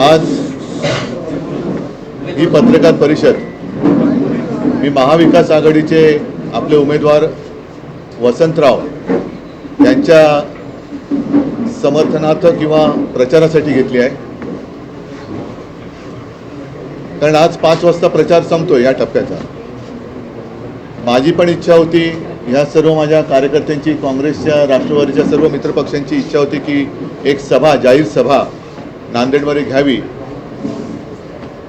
आज ही पत्रकार परिषद मी महाविकास आघाडीचे आपले उमेदवार वसंतराव यांच्या समर्थनार्थ किंवा प्रचारासाठी घेतली आहे. कारण आज पाच वाजता प्रचार संपतो या टप्प्याचा. माझी पण इच्छा होती ह्या सर्व माझ्या कार्यकर्त्यांची काँग्रेसच्या राष्ट्रवादीच्या सर्व मित्रपक्षांची इच्छा होती की एक सभा जाहीर सभा नांदेडमध्ये घ्यावी.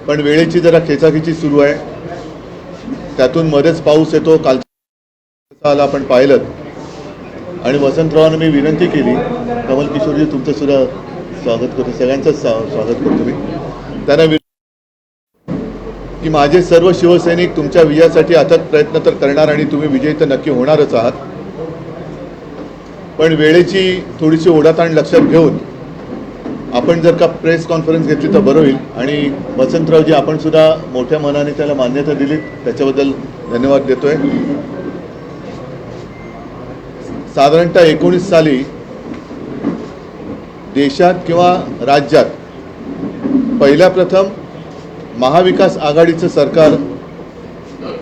पण वेळेची जरा खेचाखेची सुरू आहे. त्यातून मध्येच पाऊस येतो. काल आला आपण पाहिलं आणि वसंतरावांना मी विनंती केली. कमल किशोरजी तुमचं सुद्धा स्वागत करतो. सगळ्यांचंच स्वा- स्वागत करतो मी. त्यांना की माझे सर्व शिवसैनिक तुमच्या विजयासाठी अथक प्रयत्न तर करणार आणि तुम्ही विजयी तर नक्की होणारच आहात. पण वेळेची थोडीशी ओढाताण लक्षात घेऊन आपण जर का प्रेस कॉन्फरन्स घेतली तर बरं होईल. आणि वसंतरावजी आपण सुद्धा मोठ्या मनाने त्याला मान्यता दिली त्याच्याबद्दल धन्यवाद देतोय. साधारणतः एकोणीस साली देशात किंवा राज्यात पहिल्या प्रथम महाविकास आघाडीचं सरकार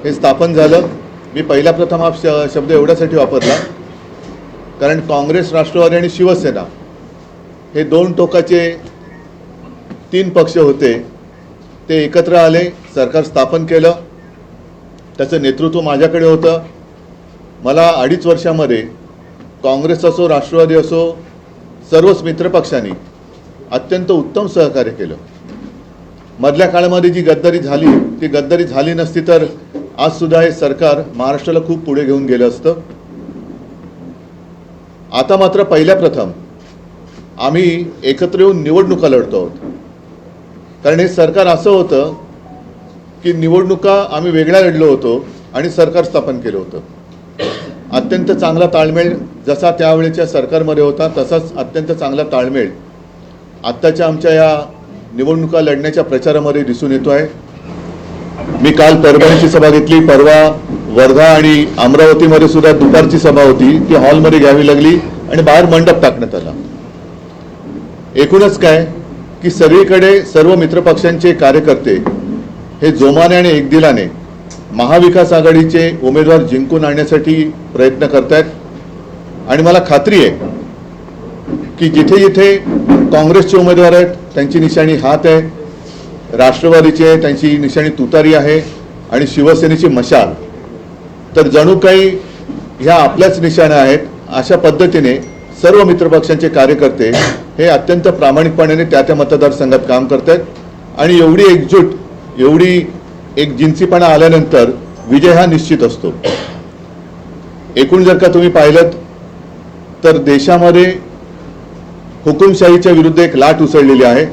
हे स्थापन झालं. मी पहिल्या प्रथम हा श शब्द एवढ्यासाठी वापरला. कारण काँग्रेस राष्ट्रवादी आणि शिवसेना हे दोन टोकाचे तीन पक्ष होते. ते एकत्र आले सरकार स्थापन केलं. त्याचं नेतृत्व माझ्याकडे होतं. मला अडीच वर्षामध्ये काँग्रेस असो राष्ट्रवादी असो सर्वच मित्रपक्षांनी अत्यंत उत्तम सहकार्य केलं. मधल्या काळामध्ये जी गद्दारी झाली ती गद्दारी झाली नसती तर आजसुद्धा हे सरकार महाराष्ट्राला खूप पुढे घेऊन गेलं असतं. आता मात्र पहिल्या प्रथम आम्ही एकत्र येऊन निवडणुका लढतो आहोत. कारण हे सरकार असं होतं की निवडणुका आम्ही वेगळ्या लढलो होतो आणि सरकार स्थापन केलं होतं. अत्यंत चांगला ताळमेळ जसा त्यावेळेच्या सरकारमध्ये होता तसाच अत्यंत चांगला ताळमेळ आत्ताच्या आमच्या या निवडणुका लढण्याच्या प्रचारामध्ये दिसून येतो आहे. मी काल परभणीची सभा घेतली परवा वर्धा आणि अमरावतीमध्ये सुद्धा दुपारची सभा होती ती हॉलमध्ये घ्यावी लागली आणि बाहेर मंडप टाकण्यात आला. एकूणच काय? की सगळीकडे सर्व मित्रपक्षांचे कार्यकर्ते हे जोमाने आणि एकदिलाने महाविकास आघाडीचे उमेदवार जिंकून आणण्यासाठी प्रयत्न करतायत. आणि मला खात्री आहे की जिथे जिथे काँग्रेसचे उमेदवार आहेत त्यांची निशाणी हात आहे राष्ट्रवादीची आहे त्यांची निशाणी तुतारी आहे आणि शिवसेनेची मशाल. तर जणू काही ह्या आपल्याच निशाण्या आहेत अशा पद्धतीने सर्व मित्रपक्षांचे कार्यकर्ते हे अत्यंत प्रामाणिकपणाने त्या त्या मतदारसंघात काम करत आहेत आणि एवढी एकजूट एवढी एक जिन्सीपणा आल्यानंतर विजय हा निश्चित असतो. एकूण जर का तुम्ही पाहिलं तर देशामध्ये हुकुमशाहीच्या विरुद्ध एक लाट उसळलेली आहे.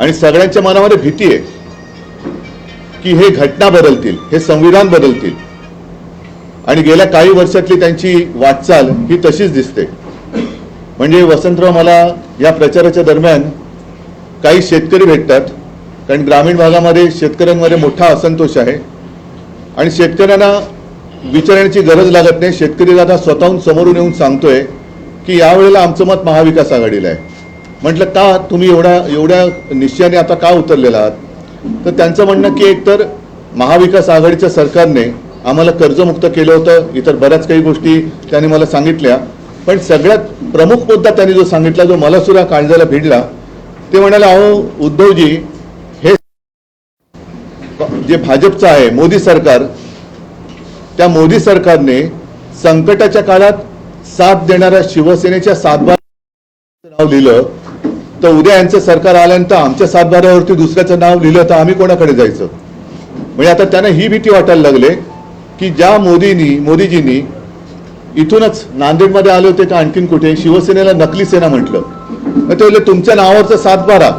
आणि सगळ्यांच्या मनामध्ये भीती आहे की हे घटना बदलतील हे संविधान बदलतील. आणि गेल्या काही वर्षातली त्यांची वाटचाल ही तशीच दिसते. म्हणजे वसंतराव मला या प्रचाराच्या दरम्यान काही शेतकरी भेटतात. कारण ग्रामीण भागामध्ये शेतकऱ्यांमध्ये मोठा असंतोष आहे. आणि शेतकऱ्यांना विचारण्याची गरज लागत नाही. शेतकरी दादा स्वतःहून समोरून येऊन सांगतोय की यावेळेला आमचं मत महाविकास आघाडीला आहे. म्हटलं का तुम्ही एवढ्या एवढ्या निश्चयाने आता का उतरलेला आहात? तर त्यांचं म्हणणं की एकतर महाविकास आघाडीच्या सरकारने आम्हाला कर्जमुक्त केलं होतं. इतर बऱ्याच काही गोष्टी त्याने मला सांगितल्या. पण सगळ्यात प्रमुख मुद्दा त्यांनी जो सांगितला जो मला सुद्धा काळजाला भिडला ते म्हणाले अहो उद्धवजी हे जे भाजपचं आहे मोदी सरकार त्या मोदी सरकारने संकटाच्या काळात साथ देणाऱ्या शिवसेनेच्या सातबार नाव लिहिलं तर उद्या यांचं सरकार आल्यानंतर आमच्या सातबाऱ्यावरती दुसऱ्याचं नाव लिहिलं तर आम्ही कोणाकडे जायचं? म्हणजे आता त्यांना ही भीती वाटायला लागले की ज्या मोदींनी मोदीजींनी इथूनच नांदेडमध्ये आले होते का आणखीन कुठे? शिवसेनेला नकली सेना म्हटलं. मग ते तुमच्या नावावरचा सातबारा.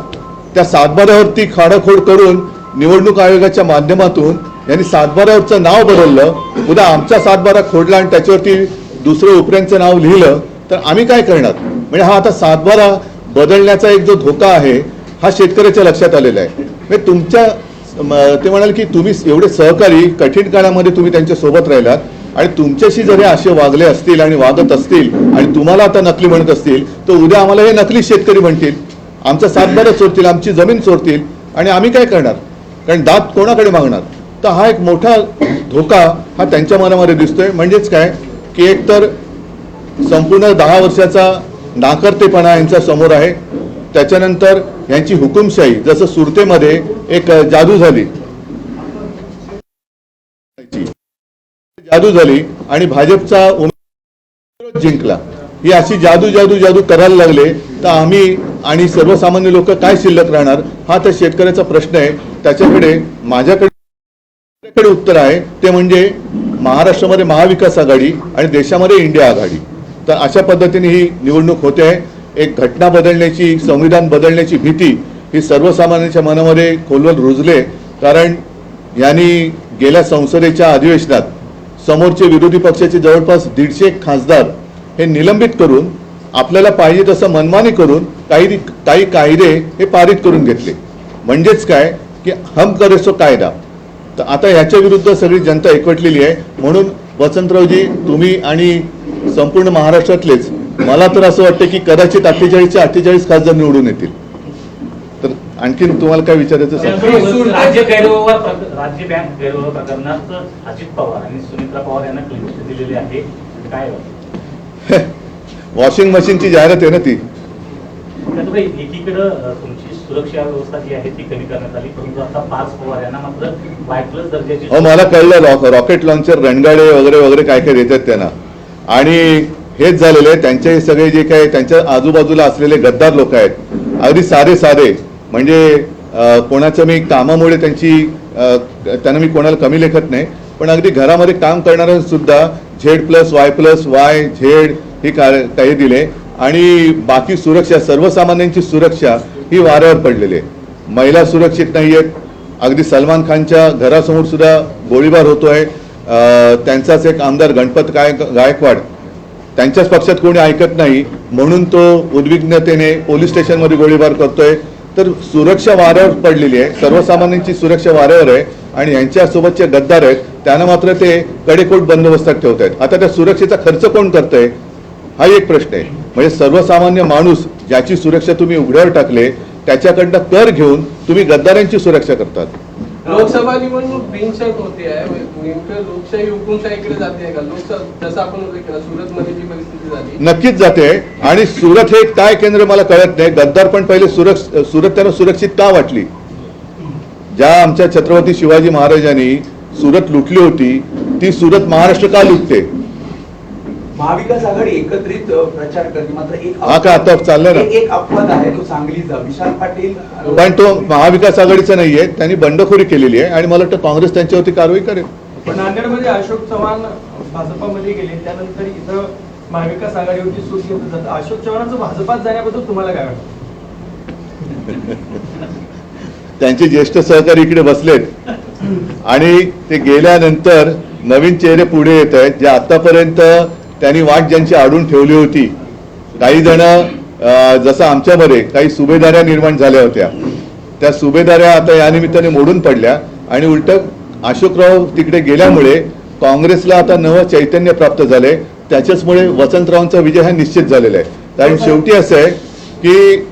त्या सातबाऱ्यावरती खाडाखोड करून निवडणूक आयोगाच्या माध्यमातून यांनी सातबाऱ्यावरचं नाव बदललं. उद्या आमचा सातबारा खोडला आणि त्याच्यावरती दुसरं उपऱ्यांचं नाव लिहिलं. तर आम्ही काय करणार? म्हणजे हा आता सातबारा बदलण्याचा एक जो धोका आहे हा शेतकऱ्याच्या लक्षात आलेला आहे. म्हणजे तुमच्या ते म्हणाले की तुम्ही एवढे सहकारी कठीण काळामध्ये तुम्ही त्यांच्यासोबत राहिलात. आणि तुमच्याशी जरी असे वागले असतील आणि वागत असतील आणि तुम्हाला आता नकली म्हणत असतील तर उद्या आम्हाला हे नकली शेतकरी म्हणतील. आमचा सातबारा चोरतील आमची जमीन चोरतील आणि आम्ही काय करणार? कारण दात कोणाकडे मागणार? तर हा एक मोठा धोका हा त्यांच्या मनामध्ये दिसतोय. म्हणजेच काय? की एक तर संपूर्ण दहा वर्षाचा नाकर्तेपणा यांच्या समोर आहे. त्याच्यानंतर यांची हुकुमशाही जसं सुरतेमध्ये एक जादू झाली. जादू झाली आणि भाजपचा उमेदवार जिंकला. ही अशी जादू जादू जादू करायला लागले तर आम्ही आणि सर्वसामान्य लोक काय शिल्लक राहणार? हा तर शेतकऱ्याचा प्रश्न आहे. त्याच्याकडे माझ्याकडे उत्तर आहे. ते म्हणजे महाराष्ट्रामध्ये महाविकास आघाडी आणि देशामध्ये इंडिया आघाडी. तर अशा पद्धतीने ही निवडणूक होते आहे. एक घटना बदलण्याची संविधान बदलण्याची भीती ही सर्वसामान्यांच्या मनामध्ये खोलवर रुजले. कारण यांनी गेल्या संसदेच्या अधिवेशनात समोरचे विरोधी पक्षाचे जवळपास दीडशे खासदार हे निलंबित करून आपल्याला पाहिजे तसं मनमानी करून काही काही कायदे हे पारित करून घेतले. म्हणजेच काय? की हम करेसो कायदा. तर आता ह्याच्या विरुद्ध सगळी जनता एकवटलेली आहे. म्हणून वसंतरावजी तुम्ही आणि संपूर्ण महाराष्ट्रातलेच मला तर असं वाटतं की कदाचित अठ्ठेचाळीसचे अठ्ठेचाळीस खासदार निवडून येतील. आणखीन तुम्हाला काय विचारायचं राज्य गैरव्यवहार राज्य बँक गैरव्यवहार प्रकरणात अजित पवार आणि सुनित्रा पवार यांना दिलेली आहे. काय वॉशिंग मशीनची जाहिरात आहे ना ती. एकीकडे तुमची सुरक्षा व्यवस्था जी आहे ती कमी करण्यात आली परंतु आता पाच पवार यांना मात्र वाय प्लस दर्जाची मला कळलं रॉकेट लॉन्चर रणगाडे वगैरे वगैरे काय काय देतात त्यांना. आणि हेच झालेले त्यांचे सगळे जे काही त्यांच्या आजूबाजूला असलेले गद्दार लोक आहेत अगदी साधे साधे. म्हणजे कोणाचं मी कामामुळे त्यांची त्यांना मी कोणाला कमी लेखत नाही पण अगदी घरामध्ये काम करणाऱ्यांसुद्धा Z plus Y plus Y Z ही का- काही दिले. आणि बाकी सुरक्षा सर्वसामान्यांची सुरक्षा ही वाऱ्यावर पडलेली आहे. महिला सुरक्षित नाही आहेत. अगदी सलमान खानच्या घरासमोर सुद्धा गोळीबार होतो आहे त्यांचाच एक आमदार गणपत गाय गायकवाड. त्यांच्याच पक्षात कोणी ऐकत नाही. म्हणून तो उद्विग्नतेने पोलीस स्टेशनमध्ये गोळीबार करतोय. तर सुरक्षा वाऱ्यावर पडलेली आहे. सर्वसामान्यांची सुरक्षा वाऱ्यावर आहे आणि यांच्यासोबतचे गद्दार आहेत त्यांना मात्र ते कडेकोट बंदोबस्तात ठेवत आहेत. आता त्या सुरक्षेचा खर्च कोण करतंय? हा एक प्रश्न आहे. म्हणजे सर्वसामान्य माणूस ज्याची सुरक्षा तुम्ही उघड्यावर टाकले त्याच्याकडनं कर घेऊन तुम्ही गद्दारांची सुरक्षा करतात. लोकसभा निवडणूक बिनशर्त होते आहे. नेमकं लोकशाही हुकुमशाहीकडे जाते का? लोकसभा जसं आपण उल्लेख केला सुरतमध्ये जी परिस्थिती झाली. नक्कीच जाते आणि सुरत हे काय केंद्र मला कळत नाही. गद्दार पण पहिले सुरक्ष सुरत त्यांना सुरक्षित का वाटली? ज्या आमच्या छत्रपती शिवाजी महाराजांनी सुरत लुटली होती ती सुरत महाराष्ट्र का लुटते? महाविकास आघाडी एकत्रित प्रचार करते. मात्र एक हा का आता चाललंय ना? एक अपवाद आहे तो सांगलीचा विशाल पाटील पण तो महाविकास आघाडीचा नाहीये. त्यांनी बंडखोरी केलेली आहे आणि मला वाटतं काँग्रेस त्यांच्यावरती कारवाई करेल. पण नांदेडमध्ये अशोक चव्हाण भाजपामध्ये गेले. त्यानंतर इथं महाविकास आघाडीवरती सूट घेतलं जातं. अशोक चव्हाणांचं भाजपात जाण्याबद्दल तुम्हाला काय वाटतं? त्यांचे ज्येष्ठ सहकारी इकडे बसलेत. आणि ते गेल्यानंतर नवीन चेहरे पुढे येत आहेत. जे आतापर्यंत त्यांनी वाट ज्यांची आडून ठेवली होती काही जण जसं आमच्यामध्ये काही सुभेदाऱ्या निर्माण झाल्या होत्या. त्या सुभेदाऱ्या आता या निमित्ताने मोडून पडल्या आणि उलट अशोकराव तिकडे गेल्यामुळे काँग्रेसला आता नवं चैतन्य प्राप्त झालंय. त्याच्याचमुळे वसंतरावांचा विजय हा निश्चित झालेला आहे. कारण शेवटी असं आहे की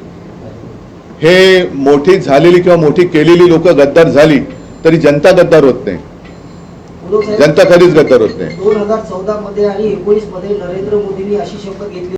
हे मोठी झालेली किंवा मोठी केलेली लोक गद्दार झाली तरी जनता गद्दार होत नाही. जनता कधीच गद्दार होत नाही. दोन हजार चौदा मध्ये आणि एकोणीसमध्ये नरेंद्र मोदींनी अशी शपथ घेतली